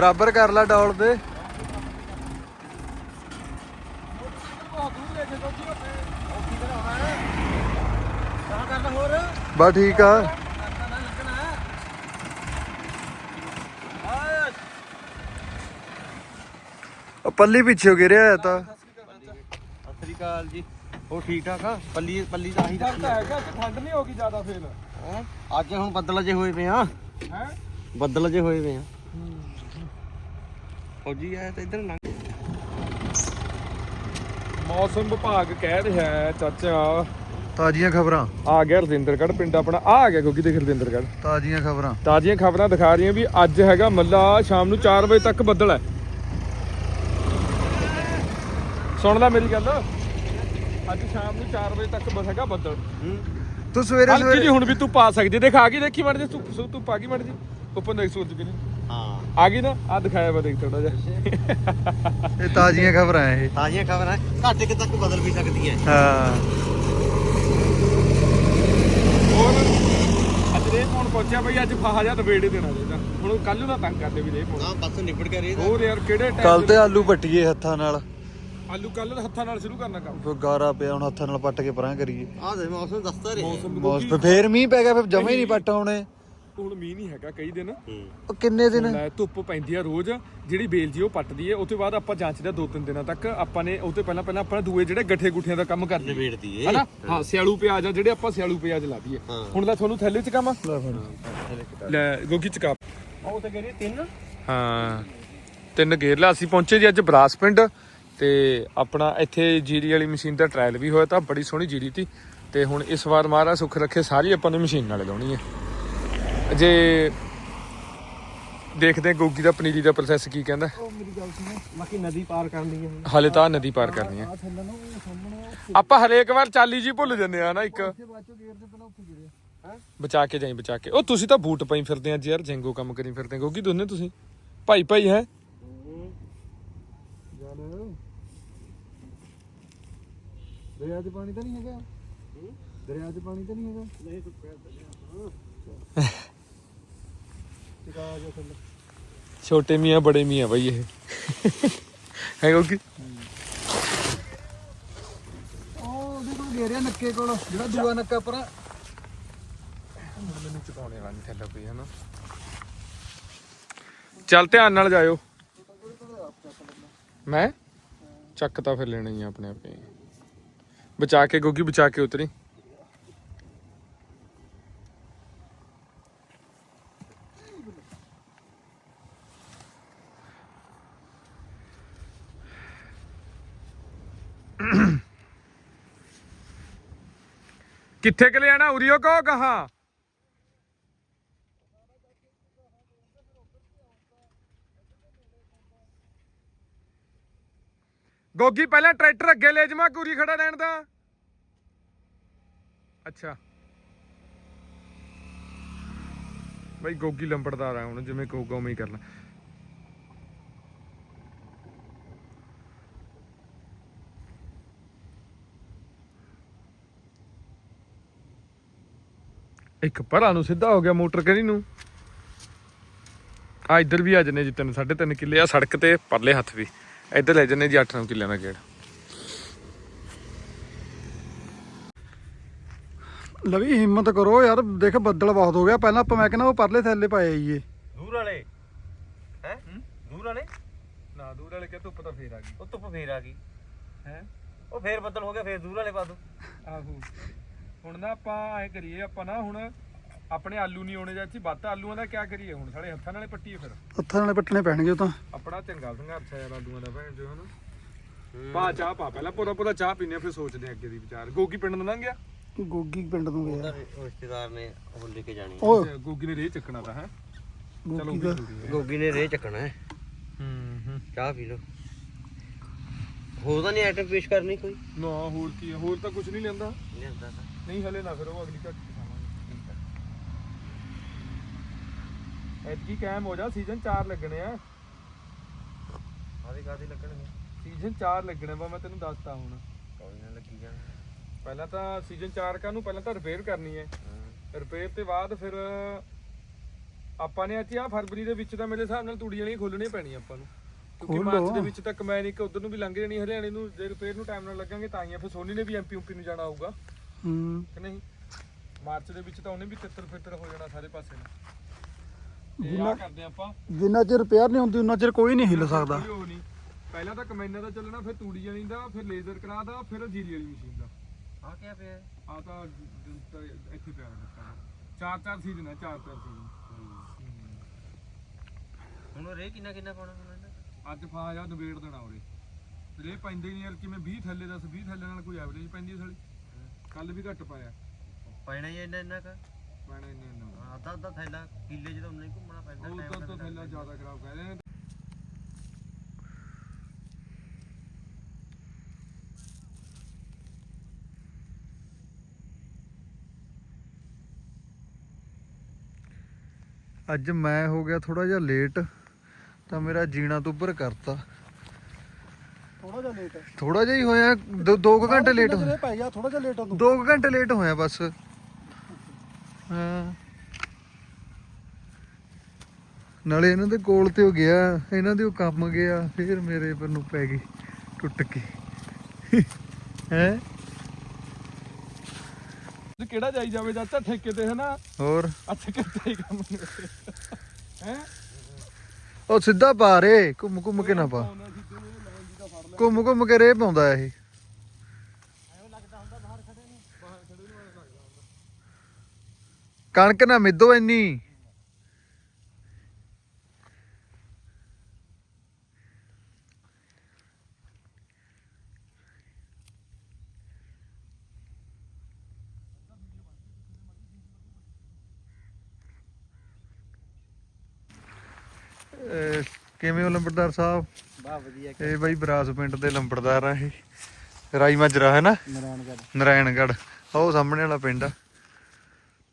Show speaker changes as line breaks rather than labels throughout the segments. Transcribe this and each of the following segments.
ਬਰਾਬਰ ਕਰ ਲੈ ਡੌਲ
ਹੋਰ
ਬਾ ਠੀਕ ਆ। ਉਹ ਪੱਲੀ ਪਿੱਛੇ ਗਿਰਿਆ ਹੋਇਆ ਤਾਂ।
ਸਤਿ ਸ੍ਰੀ ਅਕਾਲ ਜੀ। ਉਹ ਠੀਕ ਠਾਕ ਆ? ਪੱਲੀ ਪੱਲੀ ਤਾਂ ਆਹੀ ਰੱਖੀ ਆ।
ਹੈਗਾ ਕਿ ਠੰਡ ਨਹੀਂ ਹੋਗੀ ਜ਼ਿਆਦਾ ਫੇਰ।
ਹੈਂ? ਅੱਜ ਹੁਣ ਬੱਦਲ ਜੇ ਹੋਏ ਪਏ ਆ।
ਹੈ?
ਬੱਦਲ ਜੇ ਹੋਏ ਪਏ ਆ। ਫੌਜੀ ਆਇਆ ਤਾਂ ਇੱਧਰ ਲੰਘ
ਮੌਸਮ ਵਿਭਾਗ ਕਹਿ ਰਿਹਾ ਹੈ ਚਾਚਾ।
ਤਾਜ਼ੀਆਂ ਖਬਰਾਂ।
ਆ ਗਿਆ ਰਜਿੰਦਰਗੜ੍ਹ ਪਿੰਡ ਆਪਣਾ। ਆ ਆ ਗਿਆ ਕਿਉਂਕਿ ਦੇਖ ਰਜਿੰਦਰਗੜ੍ਹ।
ਤਾਜ਼ੀਆਂ ਖਬਰਾਂ।
ਤਾਜ਼ੀਆਂ ਖਬਰਾਂ ਦਿਖਾ ਰਹੀਆਂ ਵੀ ਅੱਜ ਹੈਗਾ ਮੱਲਾ ਸ਼ਾਮ ਨੂੰ 4 ਵਜੇ ਤੱਕ ਬੱਦਲ ਹੈ। ਸੁਣ ਲੈ ਮੇਰੀ ਗੱਲ। ਅੱਜ ਸ਼ਾਮ ਨੂੰ 4 ਵਜੇ ਤੱਕ ਬਸ ਹੈਗਾ ਬੱਦਲ।
ਤੂੰ ਸਵੇਰੇ
ਜੀ
ਸਵੇਰੇ
ਹੁਣ ਵੀ ਤੂੰ ਪਾ ਸਕਦੀ। ਦੇਖ ਆ ਗਈ ਦੇਖੀ ਮੜ ਜੇ ਤੂੰ ਤੂੰ ਪਾ ਗਈ ਮੜ ਜੀ ਉੱਪਰ ਦੇਖ ਸੂਰਜ ਕਿ ਨਹੀਂ।
ਹਾਂ।
ਆ ਗਈ ਨਾ? ਆ ਦਿਖਾਇਆ ਵਾ ਦੇਖ ਥੋੜਾ ਜਿਹਾ।
ਇਹ ਤਾਜ਼ੀਆਂ ਖਬਰਾਂ ਇਹ।
ਤਾਜ਼ੀਆਂ ਖਬਰਾਂ ਘਾਟੇ ਕਿ ਤੱਕ ਬਦਲ ਵੀ ਸਕਦੀ ਹੈ।
ਹਾਂ।
ਹੋਰ ਅੱਜ ਰੇ ਕੌਣ ਪਹੁੰਚਿਆ ਬਈ ਅੱਜ ਫਾਹਾ ਜਾਂ ਨਵੇੜੇ ਦੇਣਾ ਚਾਹੀਦਾ। ਹੁਣ ਕੱਲ ਨੂੰ ਨਾ ਤੰਗ ਕਰਦੇ ਵੀ ਰੇ ਫੋਨ
ਹਾਂ ਬਸ ਨਿਬੜ ਕੇ ਰਹੀ
ਹੋਰ ਯਾਰ ਕਿਹੜੇ ਟਾਈਮ
ਕੱਲ ਤੇ ਆਲੂ ਪੱਟੀਏ ਹੱਥਾਂ ਨਾਲ।
ਆਲੂ ਕੱਲ ਹੱਥਾਂ ਨਾਲ ਸ਼ੁਰੂ ਕਰਨਾ ਕੰਮ।
ਫਿਰ ਗਾਰਾ ਪਿਆ ਹੁਣ ਹੱਥਾਂ ਨਾਲ ਪੱਟ ਕੇ ਪਰਾਂ ਕਰੀਏ।
ਆਹ ਦੇ ਮੌਸਮ ਦੱਸਦਾ ਰਿਹਾ।
ਮੌਸਮ
ਮੌਸ ਫਿਰ ਮੀਂਹ ਪੈ ਗਿਆ ਫਿਰ ਜਮੇ ਹੀ ਨਹੀਂ। ਪੱਟ ਹੋਣੇ
ਹੁਣ ਮੀਂਹ ਨਹੀਂ ਹੈਗਾ ਕਈ ਦਿਨ।
ਉਹ ਕਿੰਨੇ ਦਿਨ?
ਲੈ ਧੁੱਪ ਪੈਂਦੀ ਆ ਰੋਜ਼ ਜਿਹੜੀ ਬੇਲ ਜੀ ਉਹ ਪੱਟਦੀ ਹੈ ਉਹ ਤੋਂ ਬਾਅਦ ਆਪਾਂ ਜਾਂਚਦੇ ਦੋ ਤਿੰਨ ਦਿਨਾਂ ਤੱਕ ਆਪਾਂ ਨੇ ਉਹ ਤੋਂ ਪਹਿਲਾਂ ਪਹਿਲਾਂ ਆਪਾਂ ਦੂਏ ਜਿਹੜੇ ਗੱਠੇ ਗੁੱਠਿਆਂ ਦਾ ਕੰਮ ਕਰਦੇ
ਨਿਬੇੜਦੀ ਏ।
ਹਨਾ? ਹਾਂ। ਸਿਆਲੂ ਪਿਆਜ਼ ਆ ਜਿਹੜੇ ਆਪਾਂ ਸਿਆਲੂ ਪਿਆਜ਼ ਲਾ ਦਈਏ। ਹੁਣ ਤਾਂ ਤੁਹਾਨੂੰ ਥੈਲੇ 'ਚ ਕੰਮ ਆ? ਲੈ ਗੋਗੀ ਚ ਕੱਪ
ਉਹ ਤੇ ਕਰੀ ਤਿੰਨ।
ਹਾਂ ਤਿੰਨ ਗੇਰ ਲਿਆ ਅਸੀਂ ਪਹੁੰਚੇ ਜੀ ਅੱਜ ਬਰਾਸ ਪਿੰਡ ਤੇ ਆਪਣਾ ਇੱਥੇ ਜੀਰੀ ਵਾਲੀ ਮਸ਼ੀਨ ਦਾ ਟ੍ਰਾਇਲ ਵੀ ਹੋਇਆ ਤਾਂ ਬੜੀ ਸੋਹਣੀ ਜੀਰੀ ਤੀ ਤੇ ਹੁਣ ਇਸ ਵਾਰ ਮਹਾਰਾਜ ਸੁੱਖ ਰੱਖੇ ਸਾਰੀ ਆਪਾਂ ਨੇ ਮਸ਼ੀਨ ਨਾਲ ਲਾਉਣੀ ਹੈ ਜੇ ਦੇਖਦੇ ਹਾਂ ਗੋਗੀ ਦਾ ਪਨੀਰੀ ਦਾ ਪ੍ਰੋਸੈਸ ਕੀ ਕਹਿੰਦਾ।
ਉਹ ਮੇਰੀ ਗੱਲ ਸੁਣੋ ਬਾਕੀ ਨਦੀ ਪਾਰ ਕਰਨੀ ਹੈ
ਹਾਲੇ ਤਾਂ ਨਦੀ ਪਾਰ ਕਰਨੀ ਹੈ
ਆ ਥੱਲੇ ਨੂੰ ਉਹ ਸਾਹਮਣੇ
ਆਪਾਂ ਹਰੇਕ ਵਾਰ ਚਾਲੀ ਜੀ ਭੁੱਲ ਜੰਨੇ ਆ ਨਾ ਇੱਕ।
ਉੱਥੇ ਬਾਅਦ ਗੇਰ ਦੇ ਪਹਿਲਾਂ ਉੱਥੇ ਗਿਰਿਆ
ਬਚਾ ਕੇ ਜਾਈ ਬਚਾ ਕੇ। ਉਹ ਤੁਸੀਂ ਤਾਂ ਬੂਟ ਪਾਈ ਫਿਰਦੇ ਆ ਅੱਜ ਯਾਰ ਜੈਂਗੋ ਕੰਮ ਕਰੀ ਫਿਰਦੇ ਆ ਗੋਗੀ ਦੋਨੇ ਤੁਸੀਂ? ਭਾਈ ਭਾਈ ਹੈ?
ਦਰਿਆ 'ਚ ਪਾਣੀ ਤਾਂ ਨਹੀਂ ਹੈਗਾ। ਦਰਿਆ 'ਚ ਪਾਣੀ ਤਾਂ ਨਹੀਂ ਹੈਗਾ। ਨਹੀਂ ਜਾ ਥੱਲੇ
ਛੋਟੇ ਮੀਆਂ ਬੜੇ ਮੀਆਂ ਬਾਈ ਇਹ। ਹੈ ਗੋਗੀ
ਉਹ ਉਹਦੇ ਕੋਲ ਗੇਰਿਆ ਨੱਕੇ ਕੋਲ ਜਿਹੜਾ ਦੂਆ ਨੱਕਾ ਪਰਾਂ।
ਮੈਨੂੰ ਚੁਕਾਉਣੇ ਵਾਲੀ ਥੱਲੇ ਪਈ ਹੈ ਨਾ ਚੱਲ ਧਿਆਨ ਨਾਲ ਜਾਇਓ। ਮੈਂ? ਚੱਕ ਤਾਂ ਫਿਰ ਲੈਣਾ ਹੀ ਆ ਆਪਣੇ ਆਪੇ ਬਚਾ ਕੇ ਗੋਗੀ ਬਚਾ ਕੇ ਉਤਰੀ। ਕਿੱਥੇ ਕਿ ਲਿਆਣਾ ਉਰੀਓ ਕੋ ਕਹਾ ਗੋਗੀ, ਪਹਿਲਾਂ ਟਰੈਕਟਰ ਅੱਗੇ ਲੈ ਜਮਾ ਕੂਰੀ ਖੜਾ ਲੈਣ ਦਾ। ਅੱਛਾ। ਬਈ ਗੋਗੀ ਲੰਬੜਦਾਰ ਆ ਹੁਣ ਜਿਵੇਂ ਕਹੂਗਾ ਉਵੇਂ ਹੀ ਕਰਨਾ। ਇੱਕ ਪਰਾਂ ਨੂੰ ਸਿੱਧਾ ਹੋ ਗਿਆ ਮੋਟਰ ਕਰੀ ਨੂੰ। ਆ ਇੱਧਰ ਵੀ ਆ ਜਨੇ ਜੀ ਤਿੰਨ ਸਾਢੇ ਤਿੰਨ ਕਿੱਲੇ ਆ ਸੜਕ ਤੇ ਪਰਲੇ ਹੱਥ ਵੀ। ਇੱਧਰ ਲੈ ਜਨੇ ਜੀ 8-9 ਕਿੱਲਿਆਂ ਦਾ ਗੇੜ।
ਲਵੀ ਹਿੰਮਤ ਕਰੋ ਯਾਰ ਦੇਖ ਬੱਦਲ ਬਹੁਤ ਹੋ ਗਿਆ। ਪਹਿਲਾਂ ਆਪਾਂ ਮੈਂ ਕਹਿੰਦਾ ਉਹ ਪਰਲੇ ਥੱਲੇ ਪਾਏ ਆਈਏ।
ਦੂਰ ਵਾਲੇ। ਹੈ? ਦੂਰ ਵਾਲੇ?
ਨਾ ਦੂਰ ਵਾਲੇ ਕਿ ਧੁੱਪ ਤਾਂ ਫੇਰ ਆ ਗਈ।
ਉਹ ਧੁੱਪ ਫੇਰ ਆ ਗਈ।
ਹੈ?
ਉਹ ਫੇਰ ਬੱਦਲ ਹੋ ਗਿਆ ਫੇਰ ਦੂਰ ਵਾਲੇ ਪਾ ਦੋ।
ਆਹੋ। ਹੁਣ ਨਾ ਆਪਾਂ ਐ ਕਰੀਏ ਆਪਾਂ ਨਾ ਹੁਣ ਆਪਣੇ ਆਲੂ ਨਹੀਂ ਆਉਣੇ ਚਾਚੀ ਵੱਧ ਆਲੂਆਂ ਦਾ ਕਿਆ ਕਰੀਏ ਹੁਣ? ਸਾਡੇ ਹੱਥਾਂ ਨਾਲੇ ਪੱਟੀਏ ਫਿਰ।
ਹੱਥਾਂ ਨਾਲੇ ਪੱਟਣੇ ਪੈਣਗੇ ਉਹ ਤਾਂ।
ਆਪਣਾ ਚੰਗਾ ਸੰਘਰਸ਼ ਆ ਯਾਰ ਆਲੂਆਂ ਦਾ ਭੈਣ ਜੋ ਹਨਾ? ਪਾ ਚਾਹ ਪਾ ਪਹਿਲਾਂ ਪੂਰਾ ਪੂਰਾ ਚਾਹ ਪੀਨੇ ਫਿਰ ਸੋਚਦੇ ਆ ਅੱਗੇ ਦੀ ਵਿਚਾਰ। ਗੋਗੀ ਪਿੰਡ ਨੂੰ ਲੰਘ ਗਿਆ?
ਗੋਗੀ ਪਿੰਡ ਤੋਂ ਗਿਆ।
ਰਿਸ਼ਤੇਦਾਰ ਨੇ ਉਹ ਲੈ ਕੇ ਜਾਣੀ।
ਅੱਛਾ, ਗੋਗੀ ਨੇ ਰੇ ਚੱਕਣਾ ਤਾਂ ਹੈ? ਚਲੋ
ਗੋਗੀ
ਹੈ।
ਨੇ ਰੇ ਚੱਕਣਾ ਹੈ।
ਹੂੰ ਹੂੰ।
ਚਾਹ ਪੀ ਲਓ। ਹੋਰ ਤਾਂ ਨਹੀਂ ਆਈਟਮ ਪੇਸ਼ ਕਰਨੀ ਕੋਈ?
ਨਾ ਹੋਰ ਕੀ ਹੈ? ਹੋਰ ਤਾਂ ਕੁਝ ਨਹੀਂ ਲੈਂਦਾ
ਲਿਆਂਦਾ ਤਾਂ।
ਨਹੀਂ ਹਲੇ ਨਾ ਫਿਰ ਉਹ ਅਗਲੀ ਘੱਟ ਖਾਵਾਂਗੇ ਐਤਕੀ ਕਾਇਮ ਹੋ ਜਾ ਸੀਜ਼ਨ 4 ਲੱਗਣੇ ਆ।
ਆਦੇ ਕਾਦੇ ਲੱਗਣਗੇ?
ਸੀਜ਼ਨ 4 ਲੱਗਣੇ ਵਾ ਮੈਂ ਤੈਨੂੰ ਦੱਸਤਾ ਹੁਣ।
ਕੋਈ ਨਾ ਲੱਗੀ ਜਾਣ।
ਪਹਿਲਾਂ ਤਾਂ ਸੀਜ਼ਨ 4 ਕਾ ਨੂੰ ਪਹਿਲਾਂ ਤਾਂ ਰਿਪੇਅਰ ਕਰਨੀ ਹੈ। ਰਿਪੇਅਰ ਤੇ ਬਾਅਦ ਫਿਰ ਆਪਾਂ ਨੇ ਅੱਜ ਆ ਫਰਵਰੀ ਦੇ ਵਿੱਚ ਤਾਂ ਮੇਰੇ ਹਿਸਾਬ ਨਾਲ ਤੂੜੀ ਵਾਲੀਆਂ ਖੋਲਣੀਆਂ ਪੈਣੀਆਂ ਆਪਾਂ ਨੂੰ। ਕਿਉਂਕਿ ਮਾਰਚ। ਦੇ ਵਿੱਚ ਤਾਂ ਕਮੈਨ ਇੱਕ ਉਧਰ ਨੂੰ ਵੀ ਲੰਘ ਜਾਣੀ ਹਰਿਆਣੇ ਨੂੰ ਜੇ ਰਿਪੇਅਰ ਨੂੰ ਟਾਈਮ ਨਾਲ ਲੱਗਾਂਗੇ ਤਾਂ ਹੀ ਆ। ਫਿਰ ਸੋਨੀ ਨੇ ਵੀ ਐਮਪੀ ਊਪੀ ਨੂੰ ਜਾਣਾ ਹੋਊਗਾ।
ਹੂੰ।
ਕਿ ਨਹੀਂ? ਮਾਰਚ ਦੇ ਵਿੱਚ ਤਾਂ ਉਹਨੇ ਵੀ ਤਿੱਤਰ ਫਿੱਤਰ ਹੋ ਜਾਣਾ ਸਾਰੇ ਪਾਸੇ ਨੂੰ। ਇਹ
ਜਿੰਨਾ-
ਆ ਕਰਦੇ ਆਪਾਂ।
ਜਿੰਨਾ ਚਿਰ ਰਿਪੇਅਰ ਨਹੀਂ ਹੁੰਦੀ ਉਹਨਾਂ ਚਿਰ ਕੋਈ ਨਹੀਂ ਹਿੱਲ ਸਕਦਾ।
ਕੋਈ ਉਹ ਨਹੀਂ। ਪਹਿਲਾਂ ਤਾਂ ਕਮੈਨਾਂ ਦਾ ਚੱਲਣਾ ਫਿਰ ਤੂੜੀ ਵਾਲੀ ਦਾ ਫਿਰ ਲੇਜ਼ਰ ਕਰਾ ਦਾ ਫਿਰ ਜੀਰੀ ਵਾਲੀ ਮਸ਼ੀਨ ਦਾ।
ਆ ਕੀ ਪਿਆ?
ਆ ਤਾਂ ਜ- ਤਾਂ ਇੱਥੇ ਪਿਆ ਦਿੱਤਾ ਚਾਰ ਚਾਰ ਸੀਜ਼ਨ ਹੈ ਚਾਰ ਚਾਰ ਸੀਜ਼ਨ
ਹੁਣ ਰੇ ਕਿੰਨਾ ਕਿੰਨਾ ਪਾਉਣਾ ਹੁਣ ਇਹਨਾਂ
ਅੱਜ ਫਾ ਜਾ ਨਵੇੜ ਦੇਣਾ ਉਰੇ। ਰੇ ਪੈਂਦੇ ਹੀ ਨਹੀਂ ਯਾਰ ਕਿਵੇਂ 20 ਥੱਲੇ ਦੱਸ 20 ਥੱਲੇ ਨਾਲ ਕੋਈ ਐਵਰੇਜ ਪੈਂਦੀ ਹੈ ਸਾਲੀ। ਕੱਲ ਵੀ ਘੱਟ ਪਾਇਆ।
ਪੈਣਾ ਹੀ ਇੰਨਾ ਇੰਨਾ ਕਾ?
ਪੈਣਾ ਇੰਨਾ ਇੰਨਾ।
ਅੱਧਾ ਅੱਧਾ ਥੈਲਾ ਕਿੱਲੇ ਜਦੋਂ ਨਹੀਂ ਘੁੰਮਣਾ ਪੈਂਦਾ
ਉਹ ਤਾਂ। ਥੱਲੇ ਜ਼ਿਆਦਾ ਖਰਾਬ ਕਰ ਰਹੇ ਨੇ।
ਅੱਜ ਮੈਂ ਹੋ ਗਿਆ ਥੋੜਾ ਜਿਹਾ ਲੇਟ ਤਾਂ ਮੇਰਾ ਜੀਣਾ ਤੋਂ ਉੱਪਰ ਕਰਤਾ।
ਥੋੜਾ ਜਿਹਾ ਲੇਟ
ਥੋੜਾ ਜਿਹਾ ਹੀ ਹੋਇਆ 2 ਘੰਟੇ ਲੇਟ ਹੋਇਆ
ਪੈ ਗਿਆ ਥੋੜਾ ਜਿਹਾ ਲੇਟ
2 ਘੰਟੇ ਲੇਟ ਹੋਇਆ ਬਸ। ਹਾਂ। ਨਾਲੇ ਇਹਨਾਂ ਦੇ ਕੋਲ ਤੇ ਹੋ ਗਿਆ ਇਹਨਾਂ ਦੇ ਉਹ ਕੰਮ ਗਿਆ ਫਿਰ ਮੇਰੇ ਪਰ ਨੂੰ ਪੈ ਗਈ ਟੁੱਟ ਕੇ। ਹੈ?
ਤੇ ਕਿਹੜਾ ਜਾਈ ਜਾਵੇ ਚਾਚਾ ਠੇਕੇ ਤੇ ਹਨਾ?
ਹੋਰ?
ਅੱਛਾ ਕਿੱਥੇ ਹੀ ਕੰਮ ਹੈ?
ਉਹ ਸਿੱਧਾ ਪਾ ਰੇ ਘੁੰਮ ਘੁੰਮ ਕੇ ਨਾ ਪਾ। ਘੁੰਮ ਘੁੰਮ ਕੇ ਰੇ ਪਾਉਂਦਾ ਇਹ। ਕਣਕ ਨਾ ਮਿੱਦੋ ਇੰਨੀ। ਕਿਵੇਂ ਹੋ ਲੰਬੜਦਾਰ ਸਾਹਿਬ?
ਬਾ ਵਧੀਆ
ਇਹ ਬਾਈ ਬਰਾਸ ਪਿੰਡ ਦੇ ਲੰਬੜਦਾਰ ਆ ਇਹ। ਰਾਈ ਮਾਜਰਾ ਹੈ ਨਾ?
ਨਾਰਾਇਣਗੜ੍ਹ।
ਨਰਾਇਣਗੜ੍ਹ। ਉਹ ਸਾਹਮਣੇ ਵਾਲਾ ਪਿੰਡ ਆ।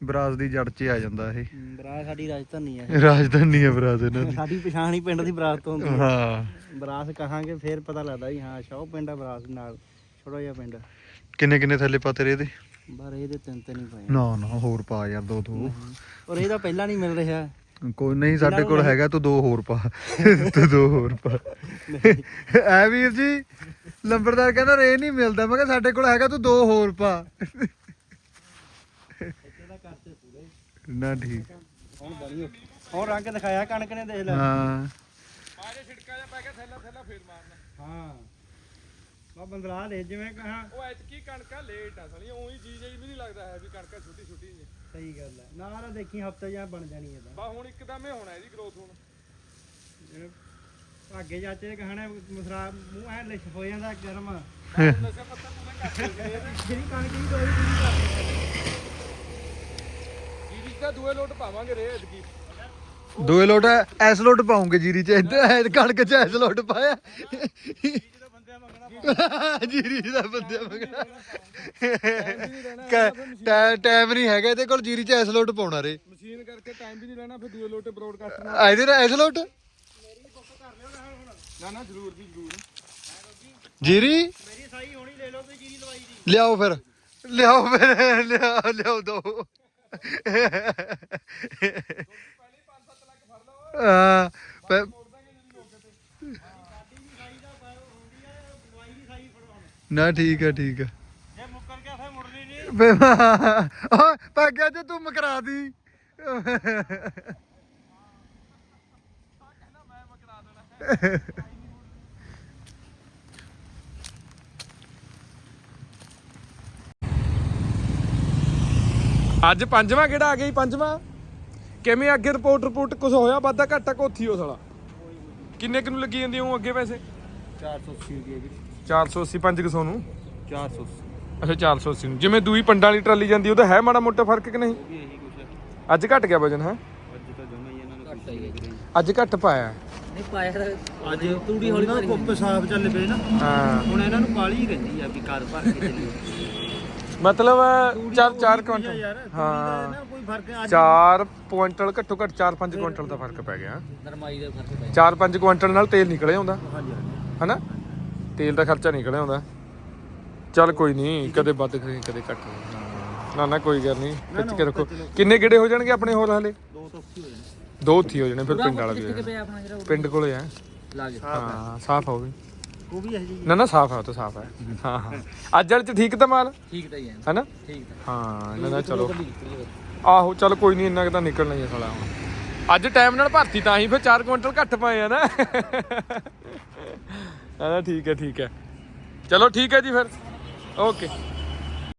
ਬਰਾਸ ਦੀ ਜੜ 'ਚ ਆ ਜਾਂਦਾ ਇਹ।
ਬਰਾਸ ਸਾਡੀ ਰਾਜਧਾਨੀ ਹੈ
ਰਾਜਧਾਨੀ ਆ ਬਰਾਸ ਇਹਨਾਂ ਦੀ।
ਸਾਡੀ ਪਛਾਣ ਹੀ ਪਿੰਡ ਦੀ ਬਰਾਸ ਤੋਂ ਹੁੰਦੀ ਹੈ
ਹਾਂ।
ਬਰਾਸ ਕਹਾਂਗੇ ਫੇਰ ਪਤਾ ਲੱਗਦਾ ਵੀ ਹਾਂ ਸ਼ਾਹ ਪਿੰਡ ਆ ਬਰਾਸ ਨਾਲ। ਛੋਟਾ ਜਿਹਾ ਪਿੰਡ
ਕਿੰਨੇ ਕਿੰਨੇ ਥੱਲੇ ਪਾ ਤੇਰੇ ਇਹਦੇ?
ਪਰ ਇਹਦੇ ਤਿੰਨ ਤਿੰਨ ਹੀ ਪਏ
ਨਾ ਨਾ ਹੋਰ ਪਾ ਯਾਰ ਦੋ ਦੋ।
ਔਰ ਇਹਦਾ ਪਹਿਲਾਂ ਨਹੀਂ ਮਿਲ ਰਿਹਾ।
ਕੋਈ ਨਹੀਂ ਸਾਡੇ ਕੋਲ ਹੈਗਾ ਤੂੰ ਦੋ ਹੋਰ ਪਾ। ਤੂੰ ਦੋ ਹੋਰ ਪਾ। ਐ ਵੀਰ ਜੀ ਲੰਬੜਦਾਰ ਕਹਿੰਦਾ ਰੇ ਨਹੀਂ ਮਿਲਦਾ। ਮੈਂ ਕਿਹਾ ਸਾਡੇ ਕੋਲ ਹੈਗਾ ਤੂੰ ਦੋ ਹੋਰ ਪਾ।
ਇਹਦਾ ਕਰਤੇ ਪੂਰੇ
ਨਾ ਠੀਕ।
ਹੁਣ ਬਣੀ ਹੁਣ ਰੰਗ ਦਿਖਾਇਆ ਕਣਕ ਨੇ ਦੇਖ ਲੈ।
ਹਾਂ।
ਮਾਰੇ ਛਿੜਕਾ ਜਾ ਪੈ ਗਿਆ ਥੱਲਾ ਥੱਲਾ ਫੇਰ ਮਾਰਨਾ।
ਹਾਂ। ਬਾ ਬੰਦਰਾ ਦੇ ਜਿਵੇਂ ਕਹਾ।
ਉਹ ਐਤਕੀ ਕਣਕਾਂ ਲੇਟ ਆ ਸਲੀ। ਉਹੀ ਚੀਜ਼ ਹੀ ਵੀ ਨਹੀਂ ਲੱਗਦਾ ਹੈ ਵੀ ਕਣਕਾਂ ਛੋਟੀ ਛੋਟੀ ਜੀ
ਸਹੀ ਗੱਲ ਹੈ। ਨਾ ਨਾ ਦੇਖੀ ਹਫ਼ਤੇ ਜਾਂ ਬਣ ਜਾਣੀ ਹੈ
ਬਾ ਹੁਣ ਇੱਕਦਮ ਹੀ ਹੋਣਾ ਇਹਦੀ ਗਰੋਥ ਹੁਣ।
ਤਾਂ ਭਾਗੇ ਚਾਚੇ ਦੇ ਕਹਣਾ ਮਸਰਾ ਮੂੰਹ ਐ ਲਿਸ਼ ਹੋ ਜਾਂਦਾ ਗਰਮ।
ਨਸ਼ਾ ਪੱਤਾ ਪੂਰਾ ਕਰ ਦਿੰਦੇ ਇਹਦੇ
ਜਿਹੜੀ ਕਣਕ ਦੀ ਦੋਈ ਪੂਰੀ ਕਰ
ਜੀਰੀ ਦਾ ਦੂਏ ਲੋਟ ਪਾਵਾਂਗੇ ਰੇ ਐਤਕੀ।
ਦੋਏ ਲੋਟ ਐਸ ਲੋਟ ਪਾਉਂਗੇ ਜੀਰੀ ਚ। ਇੱਧਰ ਕਣਕ ਚ ਐਸ ਲੋਟ ਪਾਇਆ। ਜੀਰੀ ਦਾ ਬੰਦੇ ਮਗਰ। ਟਾਈਮ ਨਹੀਂ ਹੈਗਾ ਇਹਦੇ ਕੋਲ ਜੀਰੀ ਚ ਐਸ ਲੋਟ ਪਾਉਣਾ ਰੇ।
ਮਸ਼ੀਨ ਕਰਕੇ ਟਾਈਮ ਵੀ ਨਹੀਂ ਲੈਣਾ ਫਿਰ ਦੂਏ ਲੋਟੇ ਬ੍ਰੌਡਕਾਸਟ ਨਾਲ
ਆ ਇਹਦੇ ਨਾਲ ਐਸ ਲੋਟ?
ਨਾ ਨਾ ਜ਼ਰੂਰ ਜੀ ਜ਼ਰੂਰ।
ਜੀਰੀ?
ਮੇਰੀ ਸਾਈ ਹੋਣੀ ਲੈ ਲਓ ਤੁਸੀਂ ਜੀਰੀ ਲਵਾਈ ਦੀ।
ਲਿਆਓ ਫਿਰ। ਲਿਆਓ ਫਿਰ ਲਿਆਓ ਲਿਆਓ ਦੋ। ਆ ਪ- ਨਾ ਠੀਕ ਆ ਠੀਕ ਆ।
ਜੇ ਮੁੱਕਰ ਗਿਆ ਫਿਰ ਮੁੜਨੀ ਨਹੀਂ
ਬੇ ਓ ਪਾਗਿਆ ਜੇ ਤੂੰ ਮਕਰਾ ਦੀ।
ਅੱਜ ਪੰਜਵਾਂ ਕਿਹੜਾ ਆ ਗਿਆ ਜੀ ਪੰਜਵਾਂ? ਕਿਵੇਂ ਅੱਗੇ ਰਿਪੋਰਟ ਰਿਪੋਰਟ ਕੁਝ ਹੋਇਆ? ਵਾਧਾ ਘਾਟਾ ਕੋਥੀ ਹੋ ਸਾਲਾ। ਕਿੰਨੇ ਕਿਨੂੰ ਲੱਗੀ ਜਾਂਦੀ ਉਹ ਅੱਗੇ ਪੈਸੇ?
480 ਦੀ ਹੈ
480 500 ਨੂੰ?
480
ਅੱਛਾ 480 ਨੂੰ। ਜਿਵੇਂ ਦੂਈ ਪੰਡਾਂ ਵਾਲੀ ਟਰਾਲੀ ਜਾਂਦੀ ਉਹਦਾ ਹੈ ਮਾੜਾ ਮੋਟਾ ਫ਼ਰਕ ਕਿ ਨਹੀਂ?
ਵੀ ਇਹੀ ਕੁਛ ਹੈ।
ਅੱਜ ਘਟ ਗਿਆ ਵਜਨ ਹੈ?
ਅੱਜ ਤਾਂ ਜਮਾ ਹੀ ਇਹਨਾਂ ਨੇ ਕੁਛ
ਅੱਜ ਘਟ ਪਾਇਆ
ਨਹੀਂ ਪਾਇਆ ਤਾਂ ਅੱਜ ਤੂੜੀ ਹੌਲੀ ਨਾ ਕੁੱਪ ਸਾਫ਼ ਚੱਲ ਪਏ ਨਾ।
ਹਾਂ।
ਹੁਣ ਇਹਨਾਂ ਨੂੰ ਕਾਲੀ ਰਹਿੰਦੀ ਆ ਵੀ ਘਰ ਭਰ ਕੇ
ਮਤਲਬ ਚਾਰ ਚਾਰ
ਯਾਰ
ਕੁਇੰਟਲ।
ਤੂੜੀ
ਹਾਂ।
ਨਾ ਕੋਈ ਫ਼ਰਕ ਅੱਜ
4 ਕੁਇੰਟਲ ਘੱਟੋ ਘੱਟ 4-5 ਕੁਇੰਟਲ ਦਾ ਫ਼ਰਕ ਪੈ ਗਿਆ।
ਨਰਮਾਈ ਦਾ ਫ਼ਰਕ ਪੈ
4-5 ਕੁਇੰਟਲ ਨਾਲ ਤੇਲ ਨਿਕਲੇ ਆਉਂਦਾ।
ਹਾਂਜੀ ਹਾਂਜੀ।
ਹਨਾ? ਤੇਲ ਦਾ ਖਰਚਾ ਨਿਕਲੇ ਆਉਂਦਾ ਚੱਲ ਕੋਈ ਨਹੀਂ ਕਦੇ ਵੱਧ ਕਦੇ ਕਦੇ ਘੱਟ। ਨਾ ਨਾ ਕੋਈ ਗੱਲ ਨਹੀਂ ਖਿੱਚ ਕੇ ਰੱਖੋ। ਕਿੰਨੇ ਗੇੜੇ ਹੋ ਜਾਣਗੇ ਆਪਣੇ ਹੋਰ ਹਲੇ?
ਦੋ ਤੋਂ 80 ਹੋ ਜਾਣੇ।
ਦੋ ਉੱਥੀ ਹੋ ਜਾਣੇ ਫਿਰ ਪਿੰਡ ਵਾਲਾ ਵੀ ਹੋ ਪਿੰਡ ਕੋਲੇ ਆ। ਹਾਂ ਸਾਫ਼ ਉਹ ਵੀ।
ਉਹ ਵੀ ਇਹ ਜੀ
ਨਾ ਨਾ ਸਾਫ਼ ਉਹ ਤਾਂ ਸਾਫ਼ ਹੈ ਹਾਂ ਹਾਂ। ਅੱਜ ਵਾਲੇ ਚ ਠੀਕ ਤਾਂ ਮਾਲ?
ਠੀਕ ਤਾਂ ਹੀ ਹੈ
ਹੈਨਾ?
ਠੀਕ ਤਾਂ।
ਹਾਂ ਨਾ ਨਾ ਚਲੋ। ਆਹੋ ਚਲ ਕੋਈ ਨਹੀਂ ਇੰਨਾ ਕੁ ਤਾਂ ਨਿਕਲਣਾ ਹੀ ਆ ਸਾਲਾ ਹੁਣ। ਅੱਜ ਟਾਈਮ ਨਾਲ ਭਰਤੀ ਤਾਂ ਹੀ ਫਿਰ 4 ਕੁਇੰਟਲ ਘੱਟ ਪਾਏ ਆ ਨਾ। ਹਾਂ ਠੀਕ ਹੈ ਠੀਕ ਹੈ। ਚਲੋ ਠੀਕ ਹੈ ਜੀ ਫਿਰ। ਓਕੇ।